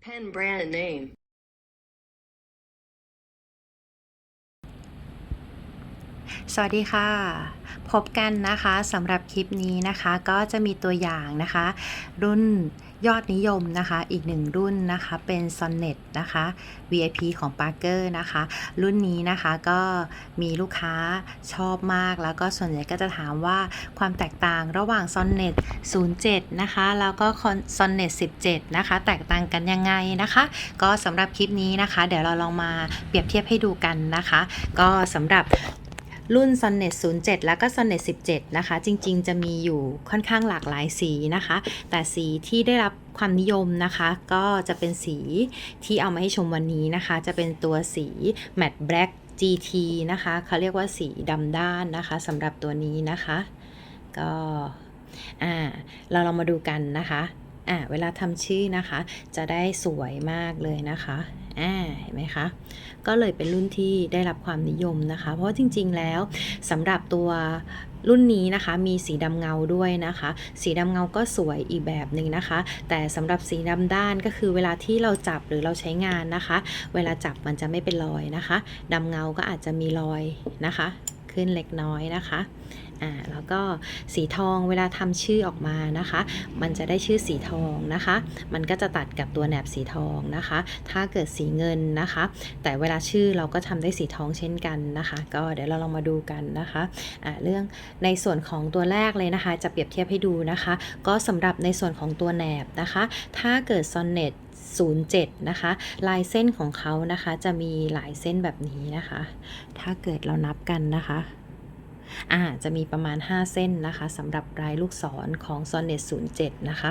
Pen brand name. สวัสดีค่ะ พบกันนะคะสำหรับคลิปนี้นะคะก็จะมีตัวอย่างนะคะ รุ่นยอดนิยมนะคะอีกหนึ่งรุ่นนะคะเป็น Sonnet นะคะ VIP ของ Parker นะคะ รุ่นนี้นะคะก็มีลูกค้าชอบมาก แล้วก็ส่วนใหญ่ก็จะถามว่าความแตกต่างระหว่าง Sonnet 07 นะคะ แล้วก็ Sonnet 17 นะคะ แตกต่างกันยังไงนะคะ ก็สำหรับคลิปนี้นะคะ เดี๋ยวเราลองมาเปรียบเทียบให้ดูกันนะคะ ก็สำหรับ รุ่น Sonnet 07 แล้วก็ Sonnet 17 นะคะ จริงๆ จะมีอยู่ค่อนข้างหลากหลายสีนะคะ แต่สีที่ได้รับความนิยมนะคะ ก็จะเป็นสีที่เอามาให้ชมวันนี้นะคะ จะเป็นตัวสี Matte Black GT นะคะเขาเรียกว่าสีดำด้านนะคะสำหรับตัวนี้นะคะ ก็อ่าเราลองมาดูกันนะคะ อ่าเวลาทำชื่อนะคะ จะได้สวยมากเลยนะคะอ่าเห็นไหมคะ ก็เลยเป็นรุ่นที่ได้รับความนิยมนะคะ เพราะจริงๆแล้วสำหรับตัวรุ่นนี้นะคะมีสีดำเงาด้วยนะคะ สีดำเงาก็สวยอีกแบบหนึ่งนะคะ แต่สำหรับสีดำด้านก็คือเวลาที่เราจับหรือเราใช้งานนะคะ เวลาจับมันจะไม่เป็นรอยนะคะดำเงาก็อาจจะมีรอยนะคะ ขึ้นเล็กน้อยนะคะ อ่าแล้วก็สีทองเวลาทำชื่อออกมานะคะ มันจะได้ชื่อสีทองนะคะ มันก็จะตัดกับตัวแหนบสีทองนะคะ ถ้าเกิดสีเงินนะคะ แต่เวลาชื่อเราก็ทำได้สีทองเช่นกันนะคะ ก็เดี๋ยวเราลองมาดูกันนะคะอ่าเรื่องในส่วนของตัวแรกเลยนะคะ จะเปรียบเทียบให้ดูนะคะ ก็สำหรับในส่วนของตัวแหนบนะคะ ถ้าเกิด Sonnet 07 นะคะ ลายเส้นของเขานะคะ จะมีหลายเส้นแบบนี้นะคะ ถ้าเกิดเรานับกันนะคะ อ่าจะมีประมาณ 5 เส้นนะคะสำหรับรายลูกศรของ Sonnet 07 นะคะ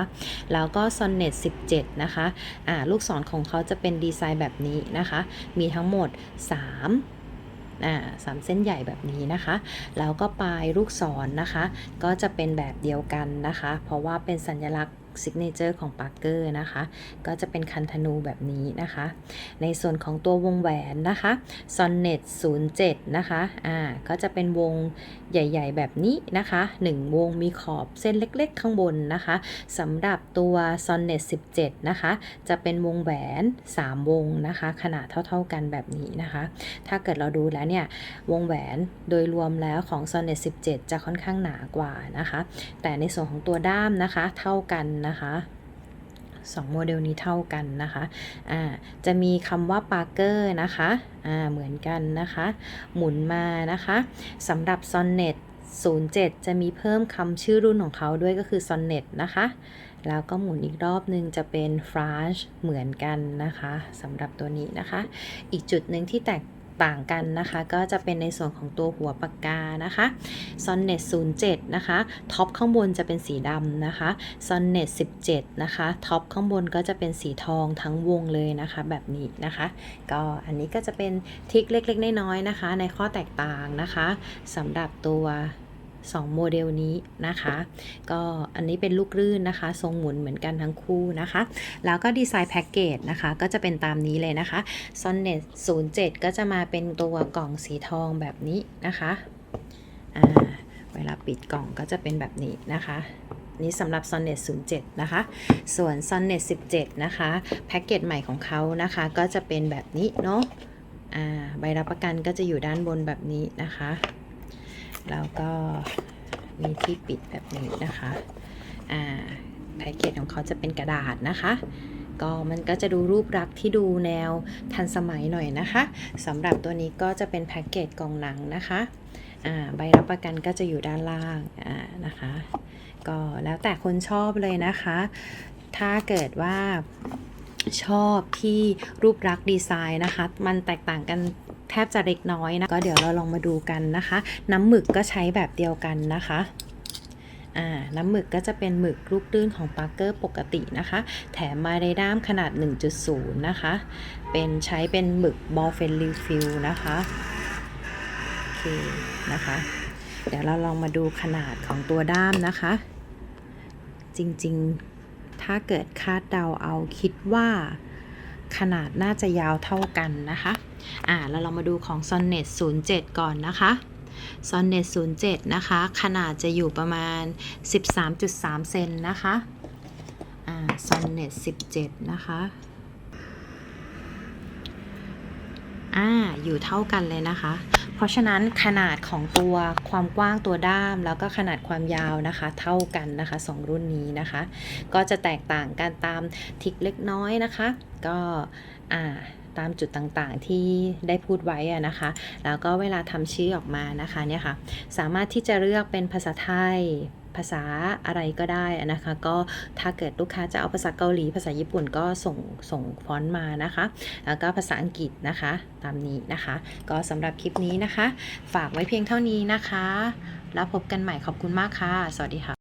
แล้วก็ Sonnet 17 นะคะอ่าลูกศรของเขาจะเป็นดีไซน์แบบนี้นะคะ มีทั้งหมด 3สามเส้นใหญ่แบบนี้นะคะ แล้วก็ปลายลูกศรนะคะ ก็จะเป็นแบบเดียวกันนะคะ เพราะว่าเป็นสัญลักษณ์ซิกเนเจอร์ของปาร์เกอร์นะคะ ก็จะเป็นคันธนูแบบนี้นะคะ ในส่วนของตัววงแหวนนะคะ Sonnet 07 นะคะอ่าก็จะเป็นวงใหญ่ ๆ แบบนี้นะคะ 1 วงมีขอบเส้นเล็กๆ ข้างบนนะคะสำหรับตัว Sonnet 17 นะคะ จะเป็นวงแหวน 3 วงนะคะ ขนาดเท่า ๆกันแบบนี้นะคะ ถ้าเกิดเราดูแล้วเนี่ย วงแหวนโดยรวมแล้วของ Sonnet 17 จะค่อนข้างหนากว่านะคะ แต่ในส่วนของตัวด้ามนะคะ เท่ากันนะคะสองโมเดลนี้เท่ากันนะคะอ่าจะมีคำว่า Parker นะคะเหมือนกันนะคะ หมุนมานะคะสำหรับ Sonnet 07 จะมีเพิ่มคำชื่อรุ่นของเขาด้วยก็คือ Sonnet นะคะ แล้วก็หมุนอีกรอบนึงจะเป็น f r a n c h เหมือนกันนะคะสำหรับตัวนี้นะคะ อีกจุดหนึ่งที่แตก ต่างกันนะคะ ก็จะเป็นในส่วนของตัวหัวปากกานะคะ Sonnet 07 นะคะท็อปข้างบนจะเป็นสีดำนะคะ Sonnet 17 นะคะท็อปข้างบนก็จะเป็นสีทองทั้งวงเลยนะคะแบบนี้นะคะ ก็อันนี้ก็จะเป็นทิคเล็กๆน้อยๆนะคะ ในข้อแตกต่างนะคะสำหรับตัว 2 โมเดลนี้นะคะ ก็อันนี้เป็นลูกรื่นนะคะ ทรงหมุนเหมือนกันทั้งคู่นะคะ แล้วก็ดีไซน์แพ็กเกจนะคะ ก็จะเป็นตามนี้เลยนะคะ Sonnet 07 ก็จะมาเป็นตัวกล่องสีทองแบบนี้นะคะอ่าเวลาปิดกล่องก็จะเป็นแบบนี้นะคะนี่สำหรับ Sonnet 07 นะคะ ส่วน Sonnet 17 นะคะ แพ็กเกจใหม่ของเขานะคะ ก็จะเป็นแบบนี้เนาะ อ่า ใบรับประกันก็จะอยู่ด้านบนแบบนี้นะคะ แล้วก็มีที่ปิดแบบนี้นะคะอ่าแพ็กเกจของเขาจะเป็นกระดาษนะคะก็มันก็จะดูรูปลักษ์ที่ดูแนวทันสมัยหน่อยนะคะสำหรับตัวนี้ก็จะเป็นแพ็กเกจกล่องหนังนะคะอ่าใบรับประกันก็จะอยู่ด้านล่างอ่านะคะ ก็แล้วแต่คนชอบเลยนะคะ ถ้าเกิดว่าชอบที่รูปลักษ์ดีไซน์นะคะ มันแตกต่างกัน แทบจะเล็กน้อยนะ ก็เดี๋ยวเราลองมาดูกันนะคะ น้ำหมึกก็ใช้แบบเดียวกันนะคะน้ำหมึกก็จะเป็นหมึกลูกตื้นของปาร์เกอร์ปกตินะคะ แถมมาในด้ามขนาด 1.0 นะคะ เป็นใช้เป็นหมึกบอลเฟนรีฟิลนะคะ โอเคนะคะ เดี๋ยวเราลองมาดูขนาดของตัวด้ามนะคะ จริงๆ ถ้าเกิดคาดเดาเอาคิดว่า ขนาดน่าจะยาวเท่ากันนะคะอ่าเราลองมาดูของ Sonnet 07 ก่อนนะคะซอนเนต07 นะคะ ขนาดจะอยู่ประมาณ 13.3 เซนนะคะอ่าซอนเนต17 นะคะอ่าอยู่เท่ากันเลยนะคะ เพราะฉะนั้นขนาดของตัวความกว้างตัวด้าม แล้วก็ขนาดความยาวนะคะ เท่ากันนะคะสองรุ่นนี้นะคะ ก็จะแตกต่างกันตามทิกเล็กน้อยนะคะ ก็อ่าตามจุดต่างๆที่ได้พูดไว้นะคะ แล้วก็เวลาทำชื่อออกมานะคะเนี่ยค่ะ สามารถที่จะเลือกเป็นภาษาไทย ภาษาอะไรก็ได้นะคะ ก็ถ้าเกิดลูกค้าจะเอาภาษาเกาหลี ภาษาญี่ปุ่นก็ส่งส่งฟอนต์มานะคะ แล้วก็ภาษาอังกฤษนะคะ ตามนี้นะคะ ก็สำหรับคลิปนี้นะคะ ฝากไว้เพียงเท่านี้นะคะ แล้วพบกันใหม่ขอบคุณมากค่ะ สวัสดีค่ะ